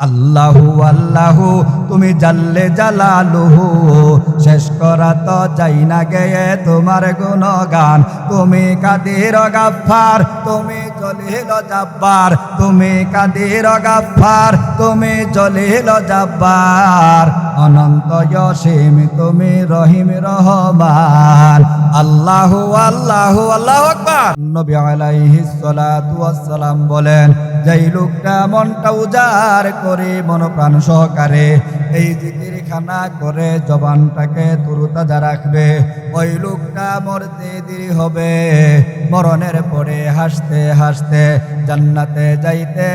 আল্লাহু আল্লাহু, তুমি জাল্লে জালালুহু। শেষ করা তো যাই না গেয়ে তোমার গুণগান। তুমি কাদির গাফার তুমি জলিল জাব্বার। তুমি কাদির গাফার তুমি জলিল জাব্বার। অনন্ত অসীম তুমি রহিম রহমান। আল্লাহু আল্লাহু আল্লাহ আকবার। নবী আলাইহিস সালাতু ওয়াস সালাম বলেন, যেই লোকটা মনটা উজাড় করে মনপ্রাণ সহকারে এই জিকির খানা করে জবানটাকে তুরুতাজা রাখবে, ওই লোকটা মরতে দেরি হবে। মরণের পরে হাসতে হাসতে জান্নাতে যাইতে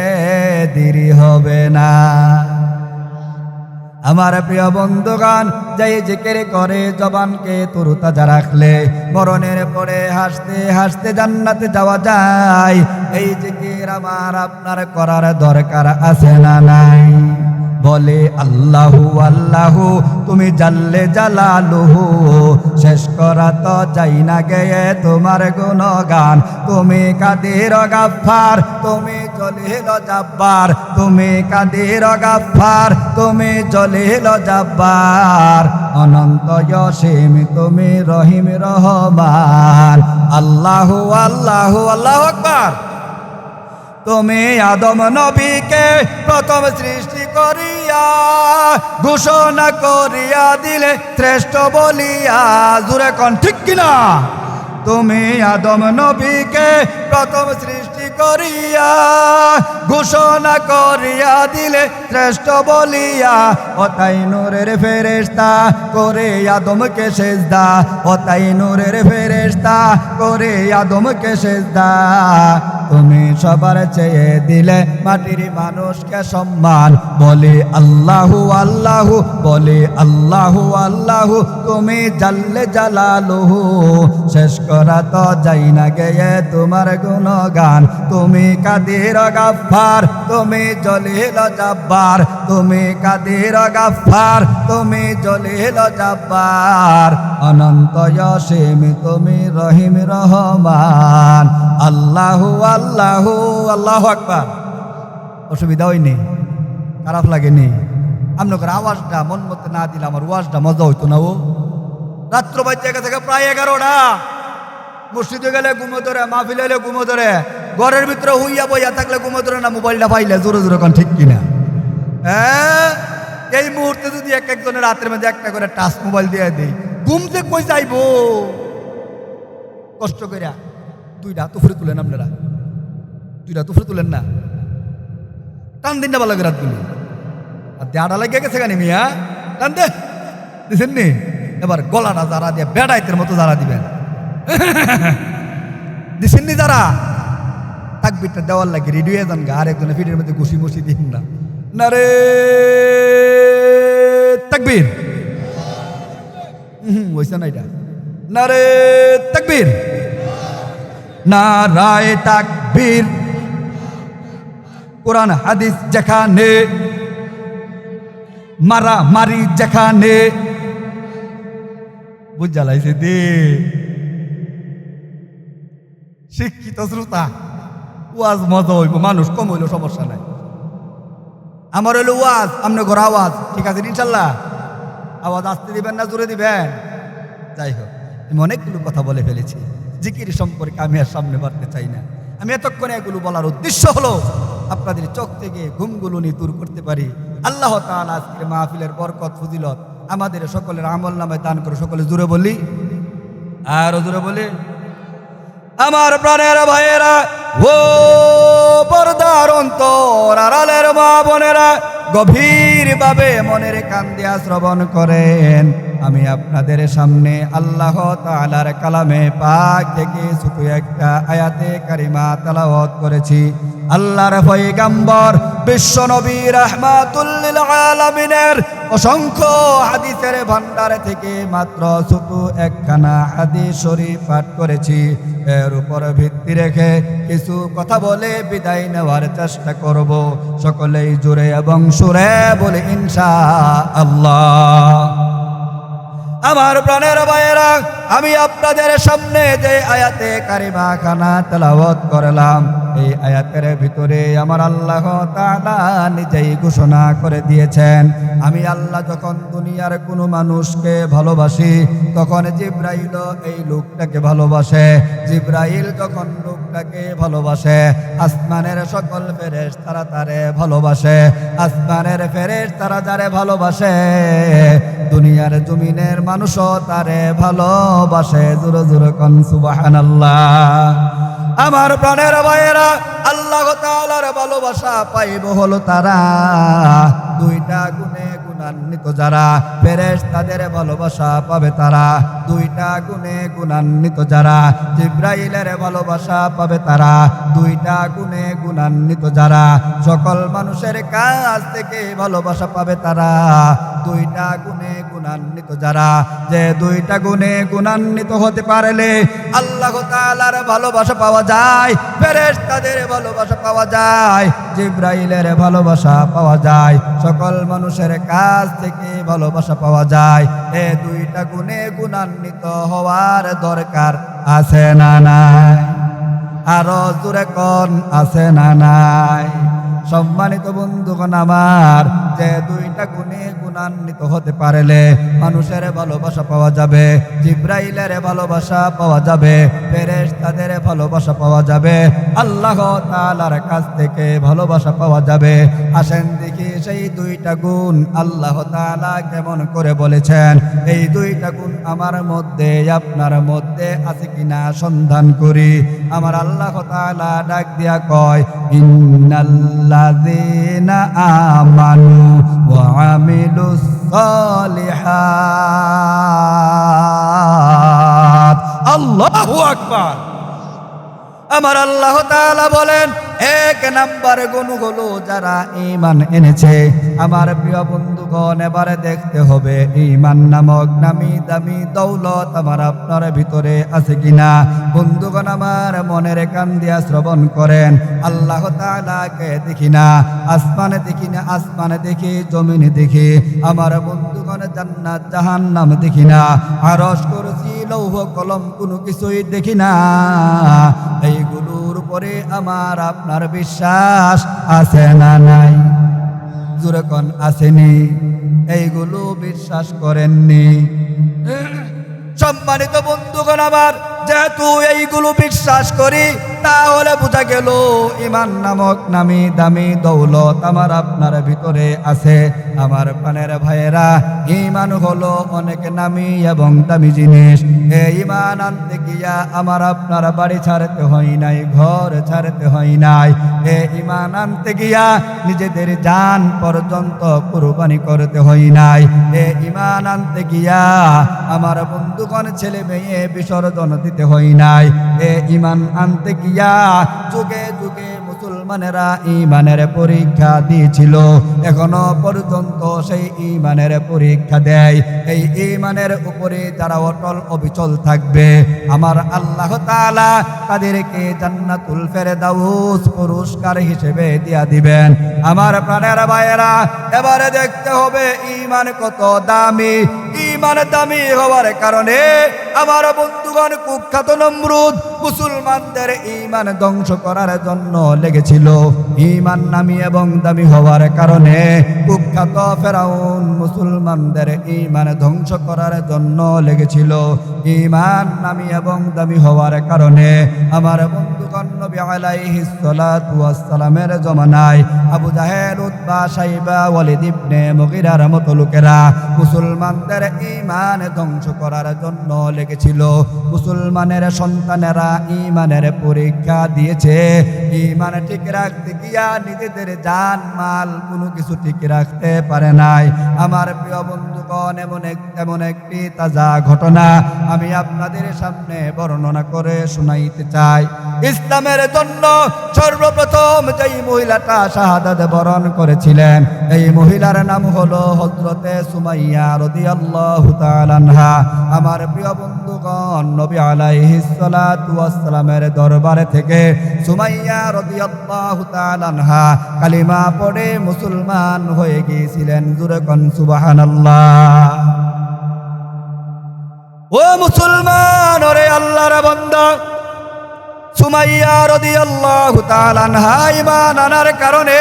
দেরি হবে না। আমার প্রিয় বন্ধুগান যাই জিকির করে জবানকে তরুতাজা রাখলে, মরণের পরে হাসতে হাসতে জান্নাতে যাওয়া যায়। এই জিকির আমার আপনার করার দরকার আছে না নাই? বলে, আল্লাহু আল্লাহু, তুমি জাল্লে জালালুহু, শেষ করা তো যাই না গেয়ে তোমার গুণগান। তুমি কাদের গাফার তুমি জলিল জাব্বার। তুমি কাদের গাফার তুমি জলিল জাব্বার। অনন্ত অসীম, তুমি রহিম রহমান। আল্লাহু আল্লাহু আল্লাহু আকবার। তুমি আদম নবীকে প্রথম সৃষ্টি করিয়া, ঘোষণা করিয়া দিলে শ্রেষ্ঠ বলিয়া। জুড়ে কন, ঠিক কিনা? তুমি আদম নবীকে প্রথম সৃষ্টি করিয়া, ঘোষণা করিয়া দিলে শ্রেষ্ঠ বলিয়া। ও তাই নূরের ফেরেস্তা করে আদমকে সেজদা। ও তাই নূরের ফেরেস্তা করে আদমকে সেজদা। তুমি সবার চেয়ে দিলে মাটির মানুষকে সম্মান। বলে আল্লাহু আল্লাহু, বলে আল্লাহু আল্লাহু, তুমি জাল্লে জালালুহু। শেষ করা তো যাই না গেয়ে তোমার গুণগান। তুমি কাদির গাফার তুমি জলিল জাব্বার। তুমি কাদির গাফার তুমি জলিল জাব্বার। অনন্ত অসীম তুমি রহিম রহমান। আল্লাহু আল্লাহু, আল্লাহ আকবার। অসুবিধা হয়নি? খারাপ লাগেনি? আপনার আওয়াজটা মন মতো না দিলে আমার ওয়াজটা মজা হইতো না, ও। রাত্র বাচ্চা থেকে প্রায় এগারোটা। মসজিদে গেলে ঘুমো ধরে, মাহফিলে ঘুমো ধরে। ঘরের ভিতরে হুইয়া বইয়া থাকলে ঘুমো ধরে না, মোবাইলটা পাইলে জোরে জোরে কোন ঠিক কিনা? হ্যাঁ? এই মুহূর্তে যদি এক একজনের রাতের মধ্যে একটা করে টাচ মোবাইল দিয়ে দিই ঘুমতে কই যাইবো? কষ্ট কইরা। দুইটা তুফরে তুলেন আপনারা। দুইটা তুফরে তুলেন না। টান দিন না ভালো করে রাতগুলো আর দেড়া লাগিয়ে গেছে গানি মিয়া? টান দে। দিছেন নি? এবার গলাটা যারা দিয়ে বেড়াইতের মতো যারা দিবেন। দিছেন নি যারা? তাকবিরটা দেওয়ার লাগে রেডি হয়ে যান গা। আর একজনের ফিটের মধ্যে ঘুষি মুসি দিন না। না রে তাকবীর হইছে না এটা? না রে তাকবীর। না তাকবীর। কোরআন, হাদিস যেখানে মারা মারি যেখানে বুঝালাইছে দে। শিক্ষিত শ্রোতা, ওয়াজ মজা হইব, মানুষ কম হইলেও সমস্যা নাই। আমার হইল ওয়াজ আপনি ঘর আওয়াজ। ঠিক আছে, ইনশাল্লাহ। আওয়াজ আসতে দিবেন না, জোরে দিবেন। যাই হোক, আমি অনেকগুলো কথা বলে ফেলেছি। জিকির সম্পর্কে আমি আর সামনে বাড়তে চাই না। আমি এতক্ষণে এগুলো বলার উদ্দেশ্য হলো, আপনাদের চোখ থেকে ঘুমগুলো নিয়ে দূর করতে পারি। আল্লাহ তাআলা আজকের মাহফিলের বরকত, ফজিলত আমাদের সকলের আমল নামে দান করে সকলে জুড়ে বলি। আর জুড়ে বলি। আমার প্রাণের ভাইয়েরা ও পর্দার অন্তর, আড়ালের মা বোনেরা গভীরভাবে মনের কান্দিয়া শ্রবণ করেন। আমি আপনাদের সামনে আল্লাহ তাআলার কালামে পাক থেকে ছোট একটা আয়াতে কারিমা তালাওয়াত করেছি। আল্লাহর পয়গাম্বর বিশ্ব নবী রাহমাতুল্লিল আলামিনের অসংখ্য হাদিসের ভান্ডার থেকে মাত্র ছোট একখানা হাদিস শরীফ পাঠ করেছি। এর উপর ভিত্তি রেখে কিছু কথা বলে বিদায় নেওয়ার চেষ্টা করব। সকলেই জুড়ে এবং সুরে বলে ইনশা আল্লাহ আমার প্রাণের ভাইয়েরা আমি আপনাদের সামনে যে আয়াতে কারিমা খানা তেলাওয়াত করলাম, এই আয়াতের ভিতরে আমার আল্লাহ তাআলা নিজেই ঘোষণা করে দিয়েছেন, আমি আল্লাহ যখন দুনিয়ার কোনো মানুষকে ভালোবাসি, তখন জিব্রাইল এই লোকটাকে ভালোবাসে, জিব্রাইল যখন লোকটাকে ভালোবাসে, আসমানের সকল ফেরেশ তারা তারে ভালোবাসে, আসমানের ফেরেশ তারা যারে ভালোবাসে, দুনিয়ার জমিনের মানুষও তারে ভালোবাসে জোরে জোরে কন, সুবহানাল্লাহ। আমার প্রাণের ভাইয়েরা, আল্লাহ তাআলার ভালোবাসা পাইব হলো তারা। দুইটা গুণে গুণান্বিত যারা ফেরেশ তাদের ভালোবাসা পাবে তারা। দুইটা গুণে গুণান্বিত যারা, জিব্রাইলের ভালোবাসা পাবে তারা। দুইটা গুণে গুণান্বিত যারা, সকল মানুষের কাছ থেকে ভালোবাসা পাবে তারা। দুইটা গুণে গুণান্বিত যারা, যে দুইটা গুণে গুণান্বিত হতে পারলে আল্লাহ তাআলার ভালোবাসা পাওয়া যায় ফেরেশ তাদের ভালোবাসা পাওয়া যায়, জিব্রাইলের ভালোবাসা পাওয়া যায়, সকল মানুষের কাছ থেকে ভালোবাসা পাওয়া যায়। এ দুইটা গুণে গুণান্বিত হওয়ার দরকার আছে না নাই? আরও জোরে কন, আছে না নাই? সম্মানিত বন্ধুগণ আমার, যে দুইটা গুণে গুণান্বিত হতে পারলে মানুষের ভালোবাসা পাওয়া যাবে, জিব্রাইলের ভালোবাসা পাওয়া যাবে ফেরেশ তাদের ভালোবাসা পাওয়া যাবে, আল্লাহ তালার কাছ থেকে ভালোবাসা পাওয়া যাবে। আসেন দেখি সেই দুইটা গুণ আল্লাহ তাআলা কেমন করে বলেছেন। এই দুইটা গুণ আমার মধ্যে, আপনার মধ্যে আছে কিনা সন্ধান করি। আমার আল্লাহ তালা ডাক দিয়া কয়, ইন্নাল্লাযীনা আমানু ওয়া সালিহাত আল্লাহু আকবার। আমার আল্লাহ তাআলা বলেন এক নাম্বার গুণ হলো যারা ইমান এনেছে। আমার প্রিয় বন্ধুগণ এবারে দেখতে হবে, ঈমান নামক নামি দামি দৌলত আমার আপনার ভিতরে আছে কিনা? বন্ধুগণ আমার মনের কান দিয়া শ্রবণ করেন, আল্লাহ তাআলাকে দেখি না, আসমানে দেখি না, আসমানে দেখি, জমিনে দেখি, আমার বন্ধুগণ জান্নাত, জাহান্নাম দেখি না, আরশ করছি লৌহ, কলম কোনো কিছুই দেখি না। এইগুলোর উপরে আমার আপনার বিশ্বাস আছে না নাই? জোরকন আসেনি। এইগুলো বিশ্বাস করেননি। সম্মানিত বন্ধুগণ আমার যেহেতু এইগুলো বিশ্বাস করি তাহলে বোঝা গেল, ইমান নামক নামি দামি দৌলত আমার আপনার ভিতরে আছে। আমার প্রাণের ভাইয়েরা, ইমান হলো অনেক নামি এবং দামি জিনিস। এই ইমান আনতে গিয়া আমার আপনার বাড়ি ছাড়তে হয় নাই, ঘর ছাড়তে হয় নাই। এ ইমান আনতে গিয়া নিজেদের যান পর্যন্ত কুরবানি করতে হয় নাই। এ ইমান আনতে গিয়া আমার বন্ধুগণ, ছেলে মেয়ে বিসর্জন দিতে হয় নাই। এ ইমান আনতে গিয়া যুগে যুগে মুসলমানেরা ইমানের পরীক্ষা দিয়েছিল এখনও পর্যন্ত সেই ইমানের পরীক্ষা দেয়। এই ইমানের উপরে যারা অটল অবিচল থাকবে, আমার আল্লাহ তাআলা তাদেরকে জান্নাতুল ফেরদাউস পুরস্কার হিসেবে দিয়া দিবেন। আমার প্রাণের ভাইয়েরা, এবারে দেখতে হবে ইমান কত দামি ইমান দামি হওয়ার কারণে আমার বন্ধুগণ কুখ্যাত নমরুদ মুসলমানদের ইমান ধ্বংস করার জন্য লেগেছিল। ইমান নামি এবং দামি হওয়ার কারণে কুখ্যাত ফেরাউন মুসলমানদের ইমান ধ্বংস করার জন্য লেগেছিল। ইমান নামি এবং দামি হওয়ার কারণে আমার বন্ধুগণ নবী আলাইহিস সালাতু ওয়াস সালামের জমানায় আবু জাহেল, উতবা, সাইবা, ওয়ালিদ ইবনে মুগিরার মতো লোকেরা মুসলমানদের ইমান ধ্বংস করার জন্য লেগেছিল। মুসলমানের সন্তানেরা ইমানের পরীক্ষা দিয়েছে। ইমান ঠিক রাখতে গিয়া নিজেদের যান মাল কোনো কিছু ঠিক রাখতে পারে নাই। আমার প্রিয় বন্ধুগণ, এমন এক, এমন একটি তাজা ঘটনা আমি আপনাদের সামনে বর্ণনা করে শোনাইতে চাই। ইসলামের জন্য সর্বপ্রথম যেই মহিলাটা শাহাদাত বরণ করেছিলেন, এই মহিলার নাম হলো হজরতে সুমাইয়া রদিয়াল্লাহু আমার প্রিয় বন্ধুগণ, নবী আলাইহিস সালাতু ওয়াস সালামের দরবারে থেকে সুমাইয়া রদিয়াল্লাহু তাআলা আনহা কালিমা পড়ে মুসলমান হয়ে গিয়েছিলেন। জুরে কোন, সুবহানাল্লাহ। ও মুসলমান, ওরে আল্লাহর বান্দা, সুমাইয়া রাদিয়াল্লাহু তাআলা আনহা, ঈমান আনার কারণে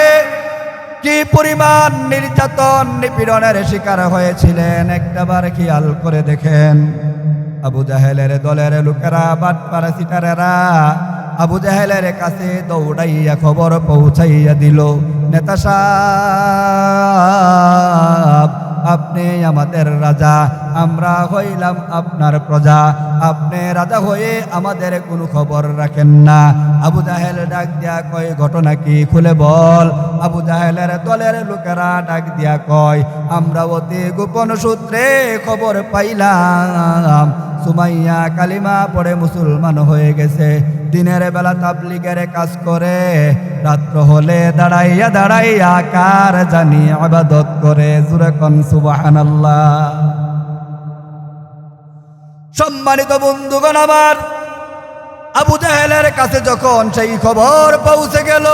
কি পরিমাণ নির্যাতন নিপীড়নের শিকার হয়েছিলেন? একটাবার খেয়াল করে দেখেন। আবু জাহেলের দলের লোকেরা, বাটপাড়া সিটারেরা আবু জাহেলের কাছে দৌড়াইয়া খবর পৌঁছাইয়া দিল, নেতা আপনি আমাদের রাজা আমরা হইলাম আপনার প্রজা। আপনি রাজা হয়ে আমাদের কোনো খবর রাখেন না। আবু জাহেল ডাক দিয়া কয়, ঘটনা কি খুলে বল? আবু জাহেলের দলের লোকেরা ডাক দিয়া কয়, আমরা অতি গোপন সূত্রে খবর পাইলাম। সুমাইয়া কালিমা পড়ে মুসলমান হয়ে গেছে। দিনের বেলা তাবলিগের কাজ করে, রাত্র হলে দাঁড়াইয়া দাঁড়াইয়া কার জানি আবাদত করে? জুরে কন, সুবহানাল্লাহ। সম্মানিত বন্ধুগণ আমার, আবু জাহেলের কাছে যখন সেই খবর পৌঁছে গেল,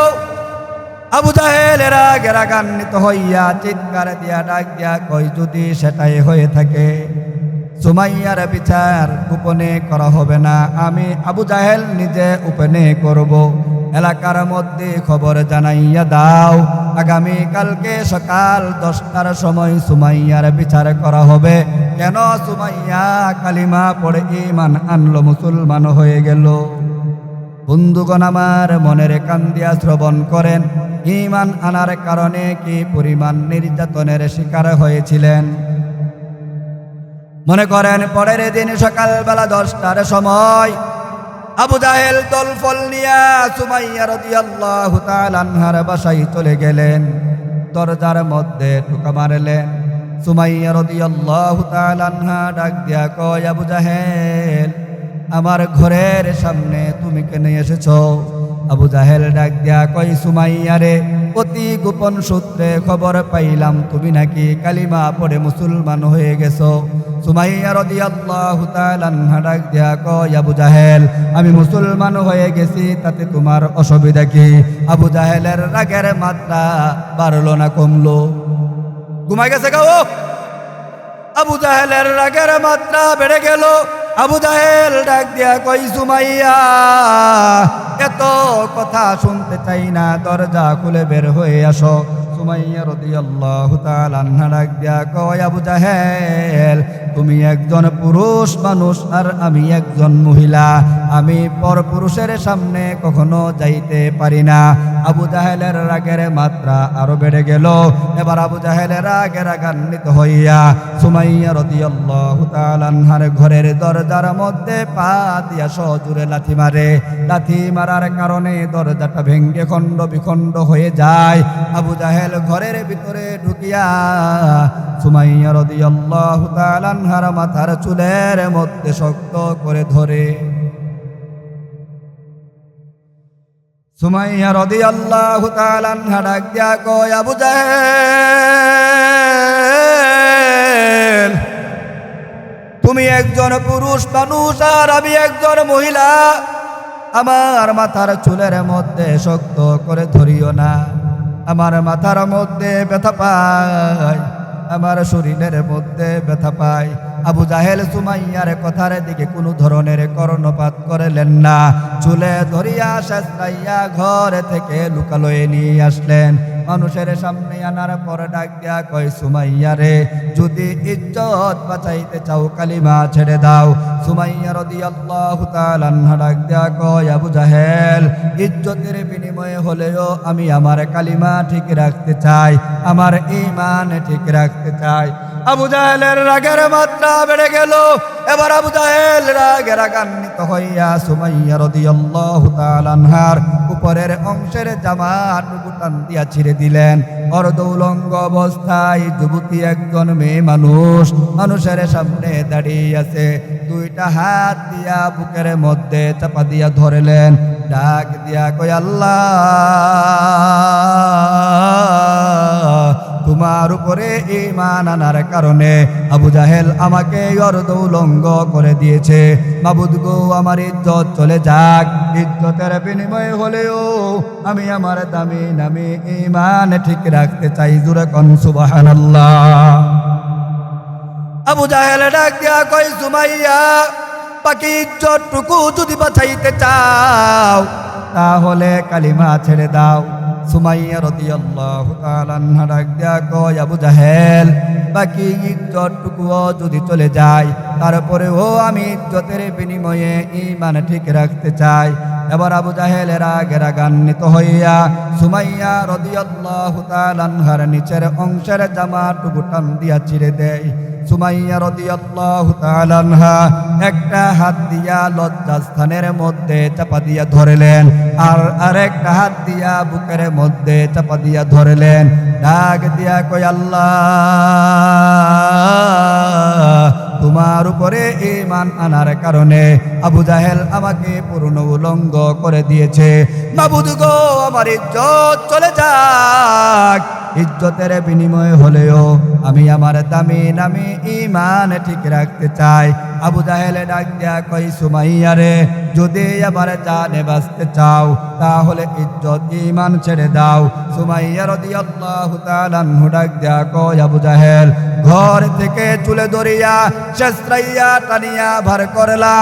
আবু জাহেলেরা গেরাগান্বিত হইয়া চিৎকার দিয়া ডাক দিয়া কই যদি সেটাই হয়ে থাকে, সুমাইয়ার বিচার গোপনে করা হবে না। আমি আবু জাহেল নিজে উপেনে করব। এলাকার মধ্যে খবর জানাইয়া দাও। আগামী কালকে সকাল দশটার সময় সুমাইয়ার বিচার করা হবে। কেন সুমাইয়া কালিমা পড়ে ইমান আনলো, মুসলমান হয়ে গেল? বন্ধুগণ আমার মনের কান্দিয়া শ্রবণ করেন ইমান আনার কারণে কি পরিমাণ নির্যাতনের শিকার হয়েছিলেন? মনে করেন, পরের দিন সকালবেলা দশটার সময় আবু জাহেল দলফল নিয়া সুমাইয়া রাদিয়াল্লাহু তাআলা আনহার বাসায় চলে গেলেন। দরজার মধ্যে ঢুকা মারলেন। সুমাইয়া রাদিয়াল্লাহু তাআলা আনহা ডাক দিয়া কয়, আবু জাহেল, আমার ঘরের সামনে তুমি কেন এসেছ? আবু জাহেল ডাক দিয়া কয়, সুমাইয়া রে অতি গোপন সূত্রে খবর পাইলাম, তুমি নাকি কালিমা পড়ে মুসলমান হয়ে গেছো। দিয়া আমি মুসলমান হয়ে গেছি, তাতে তোমার অসুবিধা কি? আবু জাহেলের রাগের মাত্রা বাড়লো না, কমলো। ঘুমাই গেছে গাও আবু জাহেলের রাগের মাত্রা বেড়ে গেল। আবু জাহেল ডাক দিয়া কই, সুমাইয়া, এত কথা শুনতে চাই না, দরজা খুলে বের হয়ে আসো। সুমাইয়া রদি আল্লাহ ডাক দিয়া কয়, আবু জাহেল তুমি একজন পুরুষ মানুষ আর আমি একজন মহিলা। আমি পর পুরুষের সামনে কখনো যাইতে পারি না। আবু জাহেলের রাগের মাত্রা আরও বেড়ে গেল। এবার আবু জাহেলের রাগে রাগান্বিত হইয়া সুমাইয়া রাদিয়াল্লাহু তাআলা আনহার ঘরের দরজার মধ্যে পা দিয়া সজুরে লাথি মারে। লাথি মারার কারণে দরজাটা ভেঙ্গে খণ্ড বিখণ্ড হয়ে যায়। আবু জাহেল ঘরের ভিতরে ঢুকিয়া সুমাইয়া রাদিয়াল্লাহু তাআলা আনহার মাথার চুলের মধ্যে শক্ত করে ধরে। সুমাইয়া রাদিয়াল্লাহু তাআলা আনহা ডাক দিয়া কয়, আবু তুমি একজন পুরুষ মানুষ আর আমি একজন মহিলা। আমার মাথার চুলের মধ্যে শক্ত করে ধরিও না। আমার মাথার মধ্যে ব্যথা পায়। আমার শরীরের মধ্যে ব্যথা পায়। আবু জাহেল সুমাইয়ার কথার দিকে কোনো ধরনের কর্ণপাত করলেন না। চুলে ধরিয়া শেষরাইয়া ঘরে থেকে লুকালয়ে নিয়ে আসলেন। মানুষের সামনে আনার পর ডাক দিয়া কয়, সুমাইয়া রে, যদি ইজ্জত বাঁচাইতে চাও, কালিমা ছেড়ে দাও। সুমাইয়া রদি তাআলা তালান্না ডাক দিয়া কয়, আবু জাহেল, ইজ্জতের বিনিময়ে হলেও আমি আমার কালিমা ঠিক রাখতে চাই, আমার ঈমান ঠিক রাখতে চাই। আবু জাহেলের রাগের মাত্রা বেড়ে গেল। এবার আবু জাহেল রাগে রাগান্বিত হইয়া সুমাইয়া রাদিয়াল্লাহু তাআলা আনহার উপরের অংশের জামার বুটান দিয়া ছিঁড়ে দিলেন। অর্ধউলঙ্গ অবস্থায় যুবতী একজন মেয়ে মানুষ মানুষের সামনে দাঁড়িয়ে আছে। দুইটা হাত দিয়া বুকের মধ্যে চাপা দিয়া ধরলেন। ডাক দিয়া কই আল্লাহ! উপরে ইমান আনার কারণে আবু জাহেল আমাকে অর্ধউলঙ্গ করে দিয়েছে। মাবুদ গো, আমার ইজ্জত চলে যাক। ইজ্জতের বিনিময় হলেও আমি আমার দামি নামি ইমান ঠিক রাখতে চাই জুরে কন সুবহানাল্লাহ। আবু জাহেল ডাক দিয়া কই সুমাইয়া, বাকি ইজ্জতটুকু যদি বাঁচাইতে চাও, তাহলে কালিমা ছেড়ে দাও। সুমাইয়া রাদিয়াল্লাহু তাআলা ডাক দেয়া কয়, আবু জাহেল, বাকি ইজ্জতটুকুও যদি চলে যায় তারপরে ও আমি ইজ্জতের বিনিময়ে ঈমান ঠিক রাখতে চাই। এবার আবু জাহেলের আগের গান্বিত হইয়া সুমাইয়া রাদিয়াল্লাহু তাআলা নিচের অংশের জামাটুকু টান দিয়া ছিঁড়ে দেয়। সুমাইয়া রাদিয়াল্লাহু তাআলা আনহা একটা হাত দিয়া লজ্জাস্থানের মধ্যে চাপা দিয়া ধরলেন আর আরেকটা হাত দিয়া বুকের মধ্যে চাপা দিয়া ধরলেন। ডাক দিয়া কই আল্লাহ, তোমার উপরে ইমান আনার কারণে আবু জাহেল আমাকে পূর্ণ উলঙ্গ করে দিয়েছে। মাবুদ গো, আমার ইজ্জত চলে যাক। ইজ্জতের বিনিময় হলেও আমি আমার দামি নামি ইমান ঠিক রাখতে চাই। আবু জাহেলে ডাক দিয়া কই সুমাইয়া রে, যদি আবার জানে বাঁচতে চাও, তাহলে ইজ্জত ইমান ছেড়ে দাও। সুমাইয়া রাদিয়াল্লাহু তাআলা ডাক দিয়া কই আবু জাহেল, ঘর থেকে চুলে ধরিয়া শেষরাইয়া টানিয়া ভার করলা।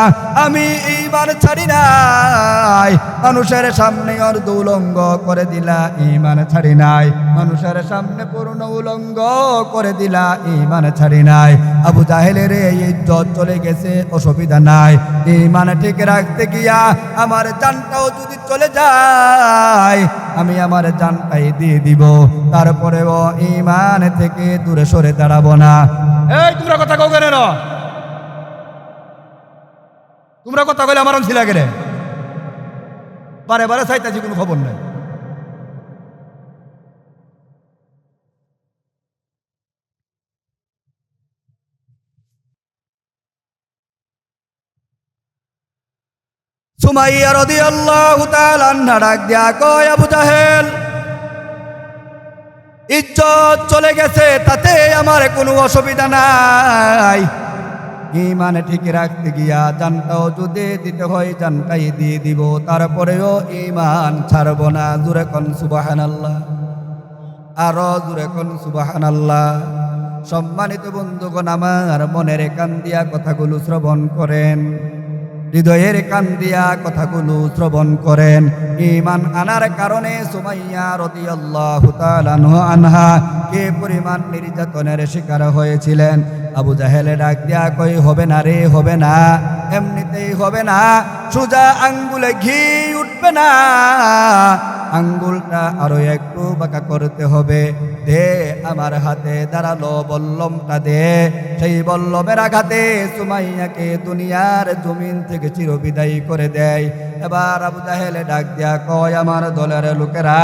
আমি ইমান ছাড়ি নাই। মানুষের সামনে ওর দুলঙ্গ করে দিলা ইমান ছাড়ি নাই। মানুষের সামনে পূর্ণ উলঙ্গ করে দিলা ইমান ছাড়ি নাই। আবু জাহেলের এই ইজ্জত চলে গেছে, অসুবিধা নাই। ইমান ঠিক রাখতে গিয়া আমার জানটাও যদি চলে যায়, আমি আমার জানটাই দিয়ে দিব। তারপরেও ইমান থেকে দূরে সরে দাঁড়াবো না। এই, তোমরা কথা কও কেন তোমরা কথা কইলে আমার লাগে রে। বারে বারে চাইতাছি কোনো খবর নাই। সুমাইয়া রাদিয়াল্লাহু তাআলা আনহা ডাক দিয়া কয়, আবু জাহেল, ইজ্জত চলে গেছে, তাতে আমার কোনো অসুবিধা নাই। ইমানে ঠিক রাখতে গিয়া জানটাও যদি দিতে হয়, জানটাই দিয়ে দিব, তারপরেও ইমান ছাড়ব না। জুরে কন সুবাহান আল্লাহ আরও জুরে কন সুবাহান আল্লাহ সম্মানিত বন্ধুগণ, আমার মনের কান দিয়া কথাগুলো শ্রবণ করেন। হৃদয়ের কান দিয়া কথাগুলো শ্রবণ করেন। ইমান আনার কারণে সুমাইয়া রাদিয়াল্লাহু তাআলা আনহা কে পরিমাণ নির্যাতনের শিকার হয়েছিলেন? আবু জাহেলে ডাক দিয়া কই হবে না রে, হবে না। এমনিতেই হবে না। সোজা আঙ্গুলে ঘি উঠবে না। আঙ্গুলটা আরও একটু বাঁকা করতে হবে। দে আমার হাতে দাঁড়াল বল্লমটা দে সেই বল্লমের আঘাতে সুমাইয়াকে দুনিয়ার জমিন থেকে চিরবিদায়ী করে দেয়। এবার আবু জাহেলে ডাক দিয়া কয়, আমার দলের লোকেরা,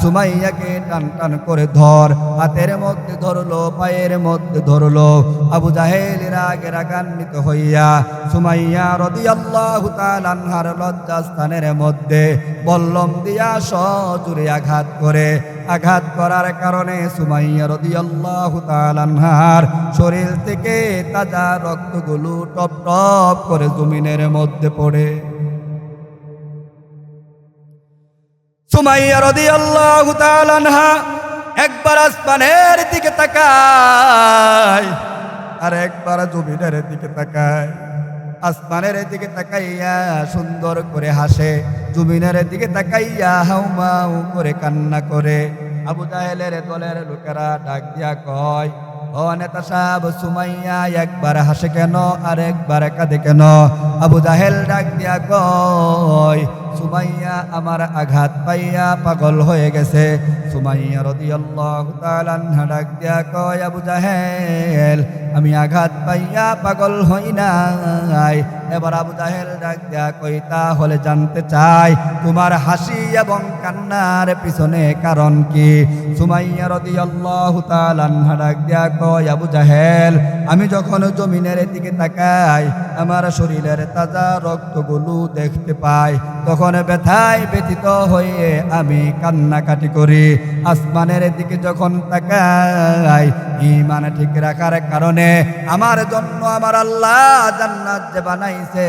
সুমাইয়াকে টান টান করে ধর। হাতের মধ্যে ধরলো, পায়ের মধ্যে ধরলো। আবু জাহেলের আগে রাগান্বিত হইয়া সুমাইয়া রদিয়াল্লাহু তাআলা আনহার লজ্জাস্থানের মধ্যে বল্লম দিয়া সজুরে আঘাত করে। আঘাত করার কারণে সুমাইয়া রদিয়াল্লাহু তাআলা আনহার শরীর থেকে তাজা রক্তগুলো টপ টপ করে জমিনের মধ্যে পড়ে। সুমাইয়া রাদিয়াল্লাহু তাআলা আনহা একবার আসমানের দিকে তাকায় আর একবার জমিনের দিকে তাকায়। আসমানের দিকে তাকাইয়া সুন্দর করে হাসে, জমিনের দিকে তাকাইয়া হাউমাউ করে কান্না করে। আবু জাহেলের দলের লোকেরা ডাক দিয়া কয়, ও নেতা সাহেব, সুমাইয়া একবার হাসে কেন আর একবার কাঁদে কেন? আবু জাহেল ডাক দিয়া কয় সুমাইয়া আমার আঘাত পাইয়া পাগল হয়ে গেছে। সুমাইয়া রাদিয়াল্লাহু তাআলা ডাক দিয়া কয়, আবু জাহেল, আমি আঘাত পাইয়া পাগল হই নাই। এবার আবু জাহেল ডাক দিয়া কই তাহলে জানতে চাই, তোমার হাসি এবং কান্নার পিছনে কারণ কি? সুমাইয়া রাদিয়াল্লাহু তাআলা ডাক দিয়া কয়, আবু জাহেল, আমি যখন জমিনের দিকে তাকাই, আমার শরীরের তাজা রক্তগুলো দেখতে পাই। তখন ব্যথায় ব্যথিত হয়ে আমি কান্নাকাটি করি। আসমানের দিকে যখন তাকাই ইমান ঠিক রাখার কারণে আমার জন্য আমার আল্লাহ জান্নাত যে বানাইছে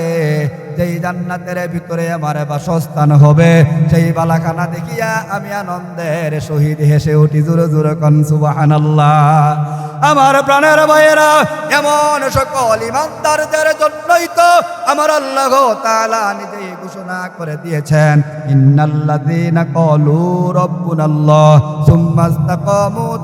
যেই জান্নাতের ভিতরে আমার বাসস্থান হবে, সেই বালাখানা দেখিয়া আমি আনন্দের শহীদ হেসে উঠি জোরে জোরে কন, সুবহানাল্লাহ। আমার প্রাণের ভাইয়েরা, এমন সকল ইমানদারদের জন্যই তো আমার আল্লাহ তালা নিজেই ঘোষণা করে দিয়েছেন, ইন্নাল্লাযীনা ক্বালু রাব্বুনাল্লাহ সুম্মা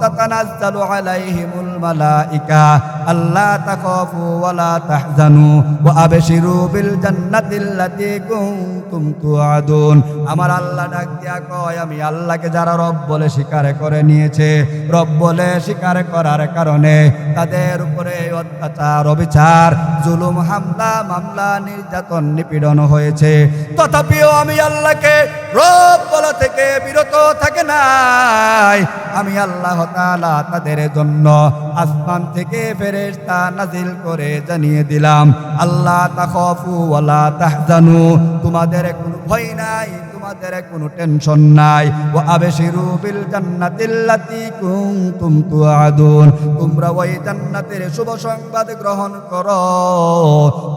তাতানাজ্জালু আলাইহিমুল মালাইকা। আল্লা তাখাফু ওয়া লা তাহজানু ওয়া আবশিরু বিল জান্নাতিল্লাতী কুনতুম তুআদুন। আমার আল্লাহ ডাক দিয়া কয়, আমি আল্লাহকে যারা রব বলে স্বীকার করে নিয়েছে, রব বলে স্বীকার করার কারণে তাদের উপরে অত্যাচার, অবিচার, জুলুম, হামলা, মামলা, নির্যাতন, নিপীড়ন হয়েছে। তথাপিও আমি আল্লাহকে রব বলা থেকে বিরত থাকে নাই। আমি আল্লাহ তাআলা তাদের জন্য আসমান থেকে ফেরেশতা নাজিল করে জানিয়ে দিলাম, আল্লাহ তাখাফু ওয়ালা তাহজানু, তোমাদের কোনো ভয় নাই, তোমাদের কোনো টেনশন নাই। ও আবেশিরু বিল জান্নাতিল্লাতি কুনতুম তুআদুন, তোমরা ওই জান্নাতের শুভ সংবাদ গ্রহণ করো।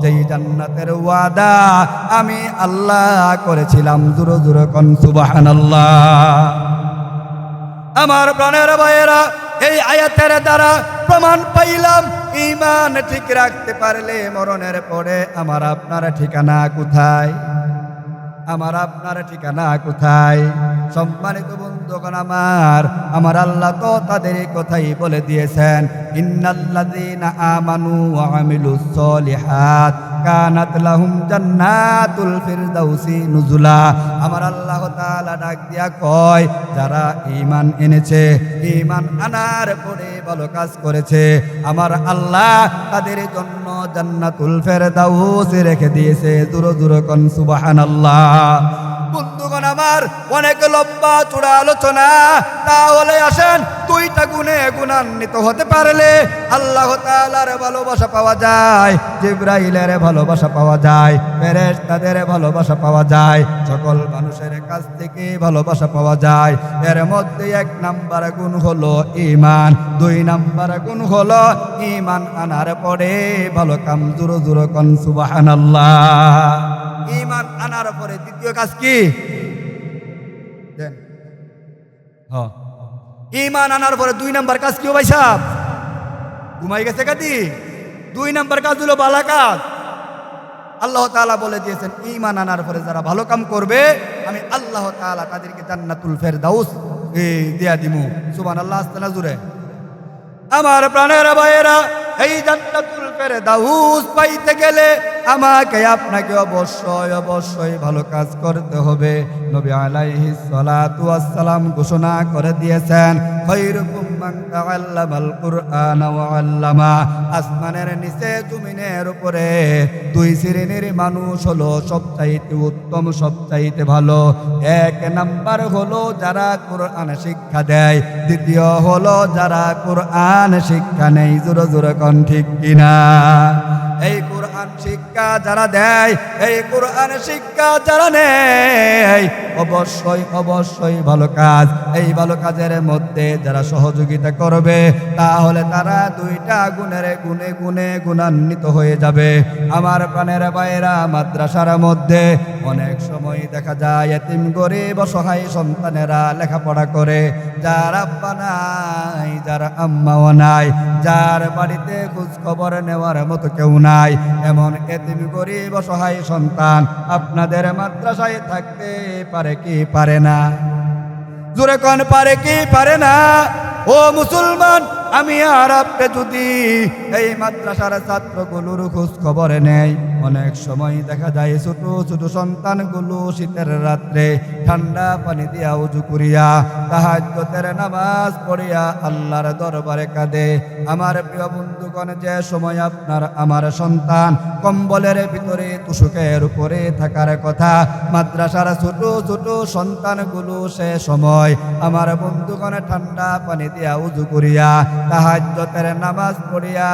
যেই জান্নাতের ওয়াদা আমি আল্লাহ করেছিলাম, জোরে জোরে কন, সুবহানাল্লাহ। আমার প্রাণের ভাইয়েরা, এই আয়াতের দ্বারা প্রমাণ পাইলাম ইমান ঠিক রাখতে পারলে মরণের পরে আমার আপনার ঠিকানা কোথায়? আমার আপনার ঠিকানা কোথায়? সম্মানিত বন্ধুগণ আমার আমার আল্লাহ তো তাদের কথাই বলে দিয়েছেন, ইন্নাল্লাযীনা আমানু আমিলুস সলিহাত। কানাত লাহুম জান্নাতুল ফিরদাউসি নুজুলা। আমার আল্লাহ তাআলা ডাক দিয়া কয়, যারা ঈমান এনেছে, ঈমান আনার পরে ভালো কাজ করেছে, আমার আল্লাহ তাদের জন্য জান্নাতুল ফেরদাউস রেখে দিয়েছে। দূর দূর কোন, সুবহানাল্লাহ। বন্ধুগণ আমার, অনেক লম্বা, চূড়া আলোচনা। তাহলে আসেন, দুইটা গুণে গুণান্বিত হতে পারলে আল্লাহ তাআলার ভালোবাসা পাওয়া যায়, জিব্রাইলের ভালোবাসা পাওয়া যায়, ফেরেশতাদের ভালোবাসা পাওয়া যায়, সকল মানুষের কাছ থেকে ভালোবাসা পাওয়া যায়। এর মধ্যে এক নাম্বার গুণ হলো ইমান দুই নাম্বার গুণ হলো ইমান আনার পরে ভালো কাম জুরো জুরো কন, সুবহানাল্লাহ। ঈমান আনার পরে দ্বিতীয় কাজ কি? দেন। হ্যাঁ। আনার পরে দুই নাম্বার কাজ কি ও ভাই সাহেব? ঘুমাই গেছে কাদি দুই নাম্বার কাজ হলো বালা কাজ। আল্লাহ তাআলা বলে দিয়েছেন ইমান আনার পরে যারা ভালো কাম করবে আমি আল্লাহ তাআলা তাদেরকে জান্নাতুল ফেরদাউস এই দিয়া দিমু। সুবহানাল্লাহ আস্তানা জুড়ে আমার প্রাণের ভাইয়েরা এই জান্নাতুল ফেরদাউস পাইতে গেলে আমাকে আপনাকে অবশ্যই অবশ্যই ভালো কাজ করতে হবে। নবী আলাইহিস সালাতু ওয়াসসালাম ঘোষণা করে দিয়েছেন খায়রুকুম মান তাআল্লামাল কুরআন ওয়া আল্লামা। আসমানের নিচে জমিনের উপরে দুই শ্রেণির মানুষ হলো সবচাইতে উত্তম, সবচাইতে ভালো। এক নাম্বার হলো যারা কোরআন শিক্ষা দেয়, দ্বিতীয় হলো যারা কোরআন শিক্ষা নেই। জোরে জোরে কন ঠিক কিনা? এই কোরআন শিক্ষা যারা দেয়, এই কোরআন শিক্ষা যারা নেয়, অবশ্যই অবশ্যই ভালো কাজ। এই ভালো কাজের মধ্যে যারা সহযোগিতা করবে, তাহলে তারা দুইটা গুণের গুণে গুণে গুণান্বিত হয়ে যাবে। আমার প্রাণের বাইরা মাদ্রাসার মধ্যে অনেক সময় দেখা যায়, এতিম, গরিব, অসহায় সন্তানেরা লেখাপড়া করে। যারা আব্বা নাই, যার আম্মাও নাই যার বাড়িতে খোঁজ খবর নেওয়ার মতো কেউ নাই। এমন এতিম, গরিব, অসহায় সন্তান আপনাদের মাদ্রাসায় থাকতে পারে কি পারে না? জোরে কন, পারে কি পারে না? ও মুসলমান, আমি আর আপনি যদি এই মাদ্রাসার ছাত্রগুলোর খোঁজ খবর নেই অনেক সময় দেখা যায় ছোট ছোট সন্তানগুলো শীতের রাত্রে ঠান্ডা পানি দিয়া উজু করিয়া তাহাজ্জতের নামাজ পড়িয়া আল্লাহর দরবারে কাঁদে। আমার প্রিয় বন্ধুগণ, যে সময় আপনার, আমার সন্তান কম্বলের ভিতরে তুষুকের উপরে থাকার কথা, মাদ্রাসার ছোট ছোট সন্তানগুলো সে সময় আমার বন্ধুগণ ঠান্ডা পানি দিয়া উজু করিয়া তাহাজ্জতের নামাজ পড়িয়া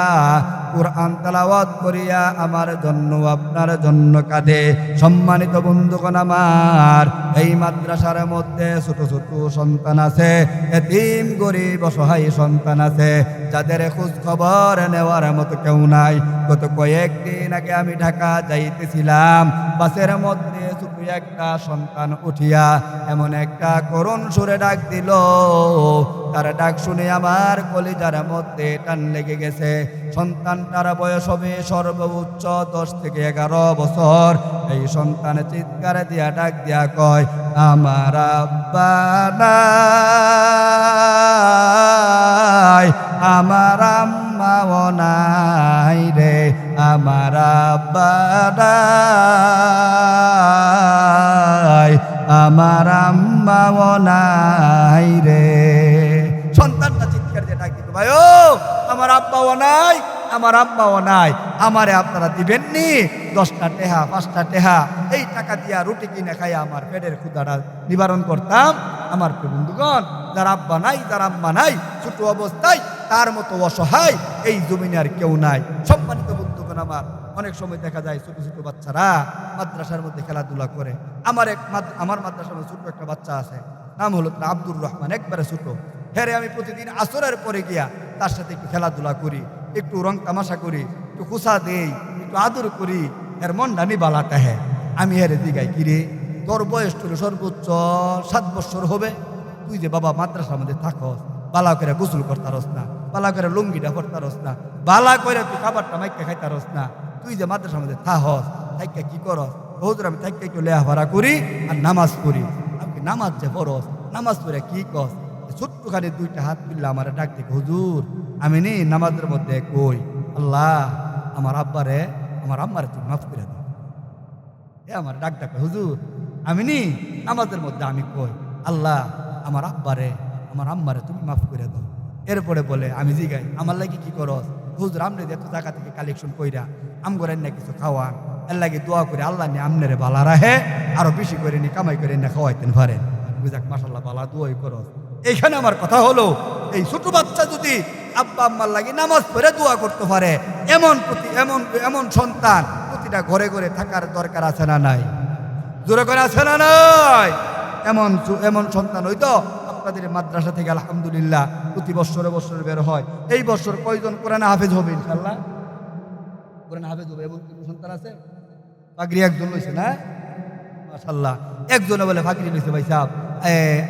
কোরআন তালাওয়াত করিয়া আমার জন্য, আপনার জন্য কাঁদে। সম্মানিত বন্ধুগণ আমার, এই মাদ্রাসার মধ্যে ছোট ছোট সন্তান আছে, এতিম, গরিব, অসহায় সন্তান আছে। যাদের খোঁজ খবর নেওয়ার মতো কেউ নাই। গত কয়েকদিন আগে আমি ঢাকা যাইতেছিলাম, বাসের মধ্যে ছোট একটা সন্তান উঠিয়া এমন একটা করুণ সুরে ডাক দিল। তার ডাক শুনে আমার কলিজার মধ্যে টান লেগে গেছে। সন্তানটার বয়স হবে সর্বোচ্চ দশ থেকে এগারো বছর। এই সন্তান চিৎকার দিয়া ডাক দিয়া কয়, আমার আব্বা নাই, আমার আম্মাও নাই রে, আমার আব্বা নাই। আমার আম্মাও রে। সন্তানটা চিৎকার দিয়ে ডাক দিত ভাই ও, আমার আব্বাও নাই আমার আব্বাও নাই আমারে আপনারা দিবেননি? দশটা টেহা, পাঁচটা টেহা, এই টাকা দিয়া রুটি কিনে খাই আমার পেটের ক্ষুদাটা নিবারণ করতাম। আমার বন্ধুগণ, যার আব্বা নাই, যার আম্মা নাই, ছোট অবস্থায়, তার মতো অসহায়, এই জমিনে আর কেউ নাই। সম্মানিত বন্ধুগণ আমার অনেক সময় দেখা যায় ছোট ছোট বাচ্চারা মাদ্রাসার মধ্যে খেলাধুলা করে। আমার এক আমার মাদ্রাসার মধ্যে ছোট একটা বাচ্চা আছে, নাম হলো আব্দুর রহমান, একবারে ছোট। হেরে আমি প্রতিদিন আসরের পরে গিয়া তার সাথে একটু খেলাধুলা করি, একটু রং তামাশা করি, একটু খুশা দেই, একটু আদর করি, এর মন ডানি বালাটা হ্যাঁ আমি হেরে দিগাই কিরে তোর বয়স ছিল সর্বোচ্চ সাত বছর হবে, তুই যে বাবা মাদ্রাসার মধ্যে থাকস, বালা করে গোসল করতারস না, বালা করে লুঙ্গিটা পরতারস না, বালা করে তুই খাবারটা মাইকে খাইতারস না তুই যে মাদ্রাসার মধ্যে থাকস থাইকা কি করস? হুজুর, আমি থাইকা একটু লেহাভাড়া করি আর নামাজ পড়ি। আমি নামাজ যে পড়স, নামাজ পড়ে কি কস ছোট্টখানি দুইটা হাত মিললে আমার ডাক হুজুর, আমি নি নামাজের মধ্যে কই? আল্লাহ, আমার আব্বারে, আমার আম্মারে তুমি মাফ করে দাও এ আমার ডাক ডাকে, হুজুর, আমি নি নামাজের মধ্যে আমি কই? আল্লাহ, আমার আব্বারে, আমার আম্মারে তুমি মাফ করে দাও। এরপরে বলে, আমি জিগাই, আমার লাগি কি করস? হুজুর, আমনে এত জায়গা থেকে কালেকশন কইরা আম করেন না কিছু খাওয়া। লাগে দোয়া করে, আল্লাহ নি আমনেরে বালা রাহে, আরও বেশি করে নি, কামাই করে না খাওয়াইতেন পারেন। বুঝাক মাসাল্লাহ বালা দোয়াই করস। এইখানে আমার কথা হলো, এই ছোট বাচ্চা যদি আব্বা আম্মার লাগে নামাজ পড়ে দোয়া করতে পারে, এমন প্রতি, এমন এমন সন্তান প্রতিটা ঘরে ঘরে থাকার দরকার আছে না নাই? জোরে করে আছে না নাই? এমন এমন সন্তান হইতো, আপনাদের মাদ্রাসা থেকে আলহামদুলিল্লাহ প্রতি বছরে বছরে বের হয়। এই বছর কয়জন কোরআন হাফেজ হবে ইনশাল্লাহ কোরআন হাফেজ হবে এবং সন্তান আছে। একজন লইছে না? মাসাল্লাহ একজনে বলে পাগড়ি লইছে ভাই সাহেব।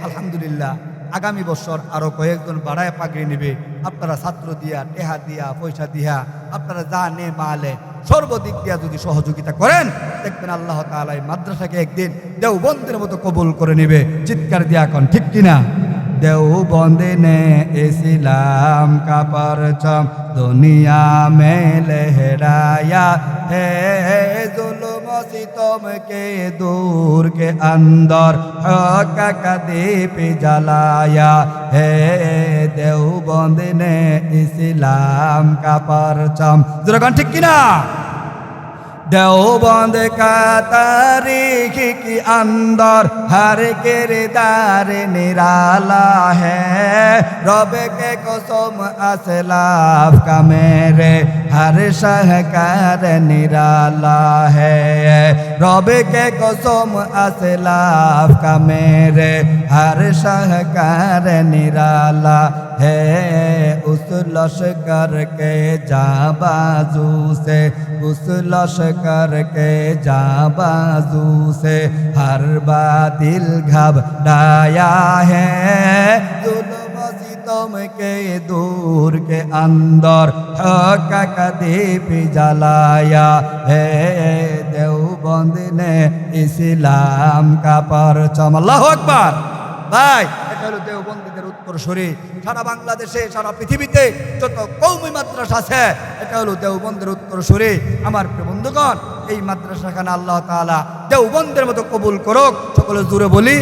আলহামদুলিল্লাহ। আগামী বছর আরও কয়েকজন বাড়ায় পাগড়ি নেবে। আপনারা ছাত্র দিয়া, টেহা দিয়া, পয়সা দিয়া, আপনারা যা নে মালে সর্বদিক দিয়া যদি সহযোগিতা করেন, দেখবেন আল্লাহ তালা মাদ্রাসাকে একদিন দেও বন্ধের মতো কবুল করে নেবে। চিৎকার দিয়া এখন ঠিক কিনা? দেওবন্দে নে এসিলাম কাপার চাম। दुनिया में लहराया है जुल्म सितम के दूर के अंदर हक का दीप जलाया है देवबंद ने इस्लाम का परचम जरा ठीक की ना देवबंद का तारीख के अंदर हर किरदार निराला है रब के कसम असलाफ का मेरे हर सहकार निराला है रब के कसम असलाफ का मेरे हर सहकार निराला है उस लश्कर के जाबाजू से उस लश्कर के जाबाजू से हर बातिल घबराया है तुम के दूर के अंदर हक दीप जलाया है देवबंद ने इस्लाम का परचम अल्लाह अकबर भाई देवबंद উত্তরসূরি সারা বাংলাদেশে, সারা পৃথিবীতে যত কৌমি মাদ্রাসা আছে, এটা হলো দেওবন্দের উত্তরসূরি আমার বন্ধুগণ, এই মাদ্রাসাখানে আল্লাহ তালা দেওবন্দের মতো কবুল করুক। সকলে দূরে বলি